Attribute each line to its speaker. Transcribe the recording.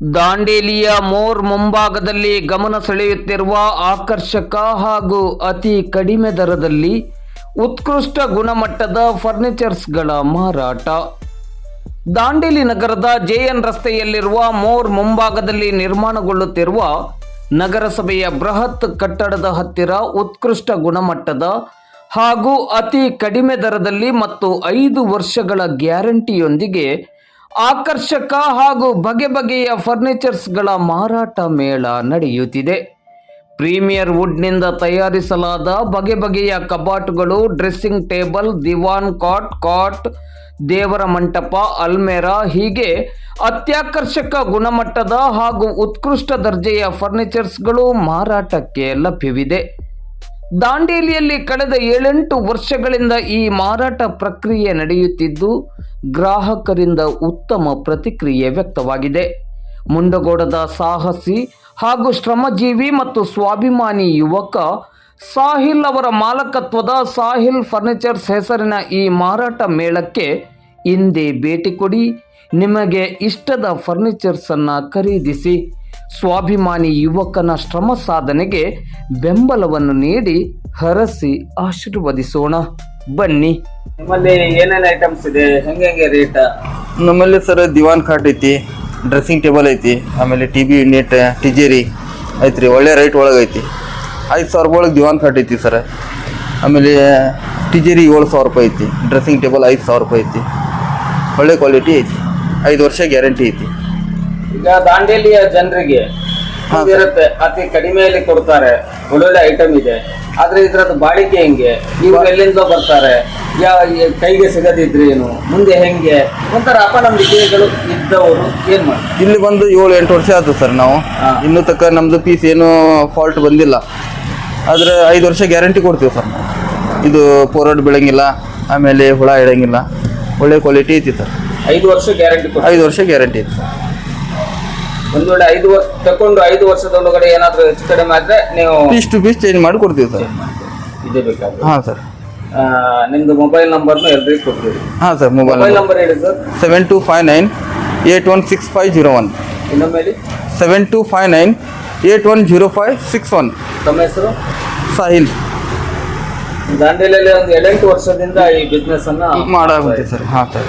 Speaker 1: ದಾಂಡೇಲಿಯ more ಮುಂಭಾಗದಲ್ಲಿ ಗಮನ ಸೆಳೆಯುತ್ತಿರುವ ಆಕರ್ಷಕ ಹಾಗೂ ಅತಿ ಕಡಿಮೆ ದರದಲ್ಲಿ ಉತ್ಕೃಷ್ಟ ಗುಣಮಟ್ಟದ ಫರ್ನಿಚರ್ಸ್ಗಳ ಮಾರಾಟ. ದಾಂಡೇಲಿ ನಗರದ ಜೆಎನ್ ರಸ್ತೆಯಲ್ಲಿರುವ ಮೋರ್ ಮುಂಭಾಗದಲ್ಲಿ ನಿರ್ಮಾಣಗೊಳ್ಳುತ್ತಿರುವ ನಗರಸಭೆಯ ಬೃಹತ್ ಕಟ್ಟಡದ ಹತ್ತಿರ ಉತ್ಕೃಷ್ಟ ಗುಣಮಟ್ಟದ ಹಾಗೂ ಅತಿ ಕಡಿಮೆ ದರದಲ್ಲಿ ಮತ್ತು ಐದು ವರ್ಷಗಳ ಗ್ಯಾರಂಟಿಯೊಂದಿಗೆ ಆಕರ್ಷಕ ಹಾಗೂ ಬಗೆ ಬಗೆಯ ಫರ್ನಿಚರ್ಸ್ಗಳ ಮಾರಾಟ ಮೇಳ ನಡೆಯುತ್ತಿದೆ. ಪ್ರೀಮಿಯರ್ ವುಡ್ನಿಂದ ತಯಾರಿಸಲಾದ ಬಗೆ ಬಗೆಯ ಕಬಾಟುಗಳು, ಡ್ರೆಸ್ಸಿಂಗ್ ಟೇಬಲ್, ದಿವಾನ್ ಕಾಟ್ ಕಾಟ್, ದೇವರ ಮಂಟಪ, ಅಲ್ಮೇರಾ ಹೀಗೆ ಅತ್ಯಾಕರ್ಷಕ ಗುಣಮಟ್ಟದ ಹಾಗೂ ಉತ್ಕೃಷ್ಟ ದರ್ಜೆಯ ಫರ್ನಿಚರ್ಸ್ಗಳು ಮಾರಾಟಕ್ಕೆ ಲಭ್ಯವಿದೆ. ದಾಂಡೇಲಿಯಲ್ಲಿ ಕಳೆದ ಏಳೆಂಟು ವರ್ಷಗಳಿಂದ ಈ ಮಾರಾಟ ಪ್ರಕ್ರಿಯೆ ನಡೆಯುತ್ತಿದ್ದು, ಗ್ರಾಹಕರಿಂದ ಉತ್ತಮ ಪ್ರತಿಕ್ರಿಯೆ ವ್ಯಕ್ತವಾಗಿದೆ. ಮುಂಡಗೋಡದ ಸಾಹಸಿ ಹಾಗೂ ಶ್ರಮಜೀವಿ ಮತ್ತು ಸ್ವಾಭಿಮಾನಿ ಯುವಕ ಸಾಹಿಲ್ ಅವರ ಮಾಲಕತ್ವದ ಸಾಹಿಲ್ ಫರ್ನಿಚರ್ಸ್ ಹೆಸರಿನ ಈ ಮಾರಾಟ ಮೇಳಕ್ಕೆ ಹಿಂದೆ ಭೇಟಿ ಕೊಡಿ. ನಿಮಗೆ ಇಷ್ಟದ ಫರ್ನಿಚರ್ಸನ್ನು ಖರೀದಿಸಿ. ಸ್ವಾಭಿಮಾನಿ ಯುವಕನ ಶ್ರಮ ಸಾಧನೆಗೆ ಬೆಂಬಲವನ್ನು ನೀಡಿ ಹರಸಿ ಆಶೀರ್ವದಿಸೋಣ. ಬನ್ನಿ.
Speaker 2: ನಮ್ಮಲ್ಲಿ ಏನೇನು ಐಟಮ್ಸ್ ಇದೆ? ಹೆಂಗೆ ಹೆಂಗೆ ರೇಟ್
Speaker 3: ನಮ್ಮಲ್ಲಿ ಸರ್ ದಿವಾನ್ ಕಾಟ್ ಐತಿ ಡ್ರೆಸ್ಸಿಂಗ್ ಟೇಬಲ್ ಐತಿ ಆಮೇಲೆ ಟಿ ಬಿ ಯೂನಿಟ್ ಟಿಜೇರಿ ಐತ್ರಿ ಒಳ್ಳೆ ರೈಟ್ ಒಳಗೆ ಐತಿ. ಐದು ಸಾವಿರ ಒಳಗೆ ದಿವಾನ್ ಕಾಟ್ ಐತಿ ಸರ್. ಆಮೇಲೆ ಟಿಜೇರಿ ಏಳು ಸಾವಿರ ರೂಪಾಯಿ ಐತಿ ಡ್ರೆಸ್ಸಿಂಗ್ ಟೇಬಲ್ ಐದು ಸಾವಿರ ರೂಪಾಯಿ ಐತಿ. ಒಳ್ಳೆ ಕ್ವಾಲಿಟಿ ಐತಿ. ಐದು ವರ್ಷ ಗ್ಯಾರಂಟಿ ಐತಿ.
Speaker 2: ಈಗ ದಾಂಡೇಲಿಯ ಜನರಿಗೆ ಇರುತ್ತೆ. ಅತಿ ಕಡಿಮೆಯಲ್ಲಿ ಕೊಡ್ತಾರೆ. ಒಳ್ಳೊಳ್ಳೆ ಐಟಮ್ ಇದೆ. ಆದ್ರೆ ಇದ್ರದ್ದು ಬಾಳಿಕೆ ಹೆಂಗೆ? ನೀವು ಎಲ್ಲಿಂದ ಬರ್ತಾರೆ. ಯಾವ ಕೈಗೆ ಸಿಗದಿದ್ರೆ ಏನು? ಮುಂದೆ ಹೆಂಗೆ? ಒಂಥರ ಅಪನಂಬಿಕೆಗಳು ಇದ್ದವರು ಏನ್ ಮಾಡ್ತಾರೆ?
Speaker 3: ಇಲ್ಲಿ ಬಂದು ಏಳು ಎಂಟು ವರ್ಷ ಆಯ್ತು ಸರ್ ನಾವು. ಇನ್ನೂ ತಕ್ಕ ನಮ್ಮದು ಪೀಸ್ ಏನು ಫಾಲ್ಟ್ ಬಂದಿಲ್ಲ. ಆದ್ರೆ ಐದು ವರ್ಷ ಗ್ಯಾರಂಟಿ ಕೊಡ್ತೀವಿ ಸರ್ ನಾವು. ಇದು ಪೋರಾಡ್ ಬೀಳಂಗಿಲ್ಲ ಆಮೇಲೆ ಹುಳ ಇಡಂಗಿಲ್ಲ. ಒಳ್ಳೆ ಕ್ವಾಲಿಟಿ ಐತಿ ಸರ್.
Speaker 2: ಐದು ವರ್ಷ ಗ್ಯಾರಂಟಿ
Speaker 3: ಐದು ವರ್ಷ ಗ್ಯಾರಂಟಿ ಐತಿ ಸರ್.
Speaker 2: ಒಂದ್ ವೇಳೆ ಐದು ವರ್ಷ ತಕೊಂಡು ಐದು ವರ್ಷದ ಒಳಗಡೆ ಏನಾದ್ರೂ ಹೆಚ್ಚು ಕಡಿಮೆ ಆದ್ರೆ ನೀವು
Speaker 3: ಪೀಸ್ ಟು ಪೀಸ್ ಚೇಂಜ್ ಮಾಡಿ ಕೊಡ್ತೀವಿ ಸರ್
Speaker 2: ಇದೇ ಬೇಕಾದ್ರೆ.
Speaker 3: ಹಾಂ ಸರ್.
Speaker 2: ಆ, ನಿಮ್ದು ಮೊಬೈಲ್ ನಂಬರ್ನು ಎಲ್ರಿಗೂ ಕೊಡ್ತೀವಿ.
Speaker 3: ಹಾಂ ಸರ್ ಮೊಬೈಲ್
Speaker 2: ಮೊಬೈಲ್ ನಂಬರ್ ಹೇಳಿ sir.
Speaker 3: Seven two five nine eight one six five zero one
Speaker 2: ಇನ್ನೊಮ್ಮೆ ಹೇಳಿ.
Speaker 3: Seven two five nine eight one zero five six one
Speaker 2: ತಮ್ಮ ಹೆಸರು?
Speaker 3: ಸಾಹಿಲ್.
Speaker 2: ದಾಂಡೇಲಿಯಲ್ಲಿ ಒಂದು ಏಳೆಂಟು ವರ್ಷದಿಂದ ಈ ಬಿಸ್ನೆಸ್ ಅನ್ನ
Speaker 3: ಮಾಡಾಗುತ್ತೆ ಸರ್. ಹಾಂ ಸರ್.